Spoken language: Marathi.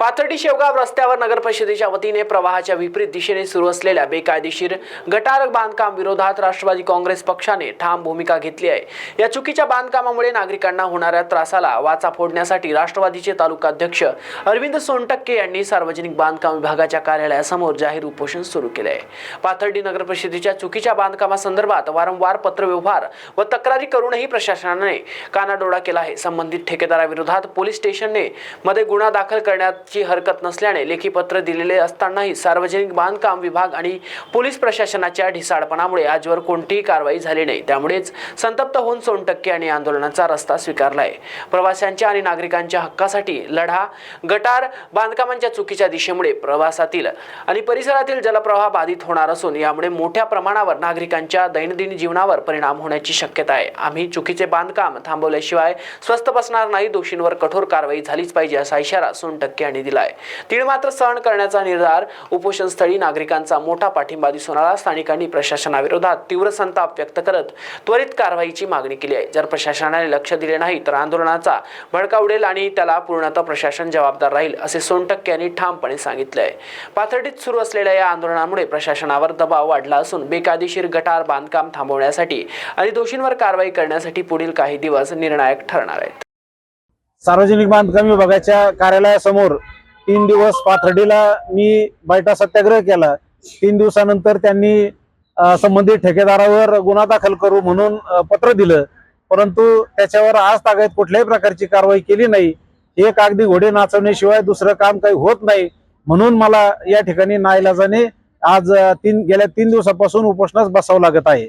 पाथर्डी शेवगाव रस्त्यावर नगर परिषदेच्या वतीने प्रवाहाच्या विपरीत दिशेने सुरू असलेल्या बेकायदेशीर गटार बांधकाम विरोधात राष्ट्रवादी काँग्रेस पक्षाने ठाम भूमिका घेतली आहे. या चुकीच्या बांधकामामुळे नागरिकांना होणाऱ्या त्रासाला वाचा फोडण्यासाठी राष्ट्रवादीचे तालुका अध्यक्ष अरविंद सोनटक्के यांनी सार्वजनिक बांधकाम विभागाच्या कार्यालयासमोर जाहीर उपोषण सुरू केले आहे. पाथर्डी नगर परिषदेच्या चुकीच्या बांधकामासंदर्भात वारंवार पत्रव्यवहार व तक्रारी करूनही प्रशासनाने कानाडोळा केला आहे. संबंधित ठेकेदाराविरोधात पोलीस स्टेशनने मध्ये गुन्हा दाखल करण्यात करण्याची हरकत नसल्याने लेखी पत्र दिलेले असतानाही सार्वजनिक बांधकाम विभाग आणि पोलीस प्रशासनाच्या ढिसाळपणामुळे आजवर कोणतीही कारवाई झाली नाही. त्यामुळेच संतप्त होऊन सोनटक्के यांनी आंदोलनाचा रस्ता स्वीकारला आहे प्रवाशांच्या आणि नागरिकांच्या हक्कासाठी लढा गटार बांधकामांच्या चुकीच्या दिशेमुळे प्रवासातील आणि परिसरातील जलप्रवाह बाधित होणार असून यामुळे मोठ्या प्रमाणावर नागरिकांच्या दैनंदिन जीवनावर परिणाम होण्याची शक्यता आहे. आम्ही चुकीचे बांधकाम थांबवल्याशिवाय स्वस्त बसणार नाही. दोषींवर कठोर कारवाई झालीच पाहिजे असा इशारा सोनटक्के यांनी दिलाय. तीळ मात्र सहन करण्याचा निर्धार उपोषणस्थळी नागरिकांचा मोठा पाठिंबा दिसून आला. स्थानिकांनी प्रशासनाविरोधात तीव्र संताप व्यक्त करत त्वरित कारवाईची मागणी केली आहे. जर प्रशासनाने लक्ष दिले नाही तर आंदोलनाचा भडका उडेल आणि त्याला पूर्णतः प्रशासन जबाबदार राहील असे सोनटक्के यांनी ठामपणे सांगितलंय. पाथर्डीत सुरू असलेल्या या आंदोलनामुळे प्रशासनावर दबाव वाढला असून बेकायदेशीर गटार बांधकाम थांबवण्यासाठी आणि दोषींवर कारवाई करण्यासाठी पुढील काही दिवस निर्णायक ठरणार आहेत. सार्वजनिक बांधकाम विभागाच्या कार्यालयासमोर तीन दिवस पाथर्डीला मी बैठा सत्याग्रह केला. तीन दिवसानंतर त्यांनी संबंधित ठेकेदारावर गुन्हा दाखल करू म्हणून पत्र दिलं. परंतु त्याच्यावर आज तागायत कुठल्याही प्रकारची कारवाई केली नाही. हे कागदी घोडे नाचवण्याशिवाय दुसरं काम काही होत नाही म्हणून मला या ठिकाणी नाईलाजाने आज तीन गेल्या तीन दिवसापासून उपोषणास बसावं लागत आहे.